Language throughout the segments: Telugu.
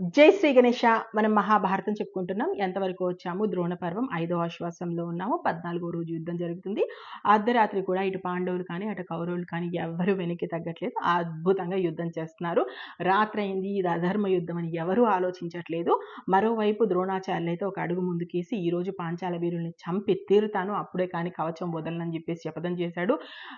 జై శ్రీ గణేష. మనం మహాభారతం చెప్పుకుంటున్నాం. ఎంతవరకు వచ్చాము ద్రోణ పర్వం ఐదో ఆశ్వాసంలో ఉన్నాము. పద్నాలుగో రోజు యుద్ధం జరుగుతుంది. అర్ధరాత్రి కూడా ఇటు పాండవులు కానీ అటు కౌరవులు కానీ ఎవరు వెనక్కి తగ్గట్లేదు. అద్భుతంగా యుద్ధం చేస్తున్నారు. రాత్రి అయింది. ఇది అధర్మ యుద్ధం అని ఎవరూ ఆలోచించట్లేదు. మరోవైపు ద్రోణాచార్యులు అయితే ఒక అడుగు ముందుకేసి ఈ రోజు పాంచాల వీరుల్ని చంపి తీరుతాను. అప్పుడే కానీ కవచం వదలనని చెప్పేసి శపథం చేశాడు.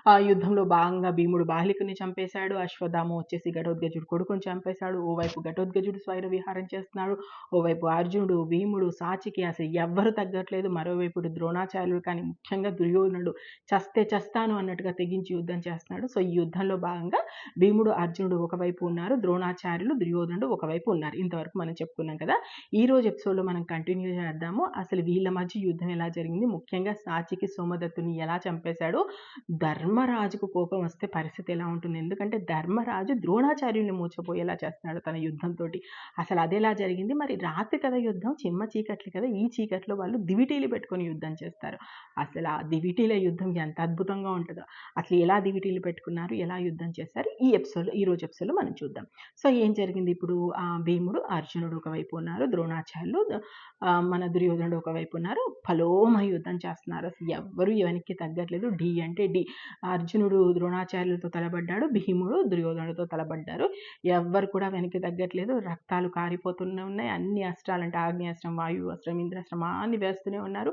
ఆ యుద్ధంలో భాగంగా భీముడు బాహ్లికుని చంపేశాడు. అశ్వత్థామ వచ్చేసి ఘటోద్గజుడు కొడుకుని చంపేశాడు. ఓవైపు ఘటోద్గజుడు స్వైర విహారం చేస్తున్నాడు. ఓవైపు అర్జునుడు భీముడు సాచికి అసలు ఎవ్వరు తగ్గట్లేదు. మరోవైపు ద్రోణాచార్యుడు కానీ ముఖ్యంగా దుర్యోధనుడు చస్తే చస్తాను అన్నట్టుగా తెగించి యుద్ధం చేస్తున్నాడు. సో ఈ యుద్ధంలో భాగంగా భీముడు అర్జునుడు ఒకవైపు ఉన్నారు. ద్రోణాచార్యులు దుర్యోధనుడు ఒకవైపు ఉన్నారు. ఇంతవరకు మనం చెప్పుకున్నాం కదా. ఈ రోజు ఎపిసోడ్లో మనం కంటిన్యూ చేద్దాము. అసలు వీళ్ళ మధ్య యుద్ధం ఎలా జరిగింది? ముఖ్యంగా సాచికి సోమదత్తుని ఎలా చంపేశాడు? ధర్మరాజుకు కోపం వస్తే పరిస్థితి ఎలా ఉంటుంది? ఎందుకంటే ధర్మరాజు ద్రోణాచార్యుని మూచపోయేలా చేస్తున్నాడు తన యుద్ధంతో అసలు అదేలా జరిగింది. మరి రాత్రి కదా యుద్ధం చిమ్మ చీకట్లు కదా ఈ చీకట్లో వాళ్ళు దివిటీలు పెట్టుకొని యుద్ధం చేస్తారు. అసలు ఆ దివిటీల యుద్ధం ఎంత అద్భుతంగా ఉంటుందో. అసలు ఎలా దివిటీలు పెట్టుకున్నారు ఎలా యుద్ధం చేస్తారు ఈ ఎపిసోడ్ ఈ రోజు ఎపిసోడ్లో మనం చూద్దాం. సో ఏం జరిగింది ఇప్పుడు? ఆ భీముడు అర్జునుడు ఒకవైపు ఉన్నారు ద్రోణాచార్యులు మన దుర్యోధనుడు ఒకవైపు ఉన్నారు. ఫలోమ యుద్ధం చేస్తున్నారు. అసలు ఎవ్వరు ఎవరికి తగ్గట్లేదు. డి అంటే డి. అర్జునుడు ద్రోణాచార్యులతో తలబడ్డాడు భీముడు దుర్యోధనుడితో తలబడ్డారు. ఎవ్వరు కూడా వెనక్కి తగ్గట్లేదు. రక్తాలు కారిపోతూనే ఉన్నాయి. అన్ని అస్త్రాలు అంటే ఆగ్నేయాస్త్రం వాయు అస్త్రం ఇంద్రాస్త్రం అన్ని వేస్తూనే ఉన్నారు.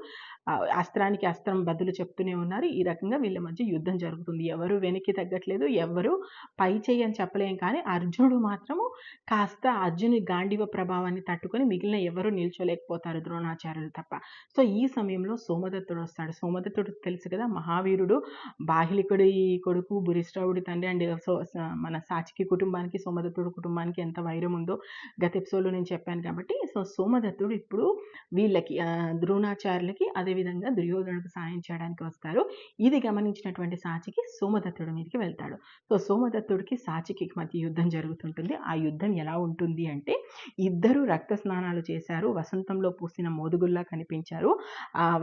అస్త్రానికి అస్త్రం బదులు చెప్తూనే ఉన్నారు. ఈ రకంగా వీళ్ళ మధ్య యుద్ధం జరుగుతుంది. ఎవరు వెనక్కి తగ్గట్లేదు ఎవరు పై చేయని చెప్పలేం కానీ అర్జునుడు మాత్రము కాస్త అర్జుని గాంధీవ ప్రభావాన్ని తట్టుకొని మిగిలిన ఎవరు నిల్చోలేకపోతారు ద్రోణాచార్యులు తప్ప. సో ఈ సమయంలో సోమదత్తుడు వస్తాడు. సోమదత్తుడు తెలుసు కదా మహావీరుడు బాహిలికుడి కొడుకు బురిశ్రావుడి తండ్రి అండ్ సో మన సాచికి కుటుంబానికి సోమదత్తుడు కుటుంబానికి ఎంత వైరం ఉందో గత ఎపిసోడ్లో నేను చెప్పాను కాబట్టి సో సోమదత్తుడు ఇప్పుడు వీళ్ళకి ద్రోణాచార్యులకి అదేవిధంగా దుర్యోధనుడికి సాయం చేయడానికి వస్తారు. ఇది గమనించినటువంటి సాచికి సోమదత్తుడి మీదకి వెళ్తాడు. సో సోమదత్తుడికి సాచికి మధ్య యుద్ధం జరుగుతుంటుంది. ఆ యుద్ధం ఎలా ఉంటుంది అంటే ఇద్దరు రక్త స్నానాలు చేశారు వసంతంలో పూసిన మోదుగుల్లా కనిపించారు.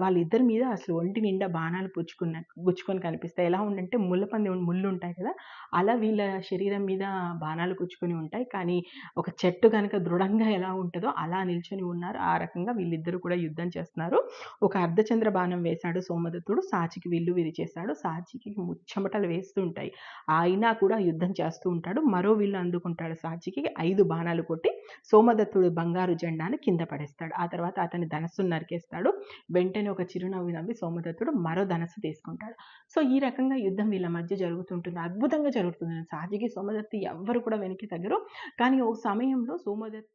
వాళ్ళిద్దరి మీద అసలు ఒంటి నిండా బాణాలు పుచ్చుకున్న గుచ్చుకొని కనిపిస్తాయి. ఎలా ఉందంటే ముళ్ళపంది ముళ్ళు ఉంటాయి కదా అలా వీళ్ళ శరీరం మీద బాణాలు గుచ్చుకొని ఉంటాయి. కానీ ఒక చెట్టు కనుక దృఢంగా ఎలా ఉంటుందో అలా నిల్చొని ఉన్నారు. ఆ రకంగా వీళ్ళిద్దరూ కూడా యుద్ధం చేస్తున్నారు. ఒక అర్ధచంద్ర బాణం వేశాడు సోమదత్తుడు. సాచికి విల్లు విరిచేశాడు. సాచికి ముచ్చమటలు వేస్తుంటాయి అయినా కూడా యుద్ధం చేస్తూ ఉంటాడు. మరో విల్లు అందుకుంటాడు సాచికి. ఐదు బాణాలు కొట్టి సోమదత్తుడు బంగారు జెండాను కింద పడేస్తాడు. ఆ తర్వాత అతని ధనస్సును నరికేస్తాడు. వెంటనే ఒక చిరునవ్వు నవ్వి సోమదత్తుడు మరో ధనస్సు తీసుకుంటాడు. సో ఈ రకంగా యుద్ధం వీళ్ళ మధ్య జరుగుతుంటుంది. అద్భుతంగా జరుగుతుంది. సాజికి సోమదత్తి ఎవ్వరు కూడా వెనక్కి తగ్గరు. కానీ ఒక సమయంలో సోమ సోమదత్తి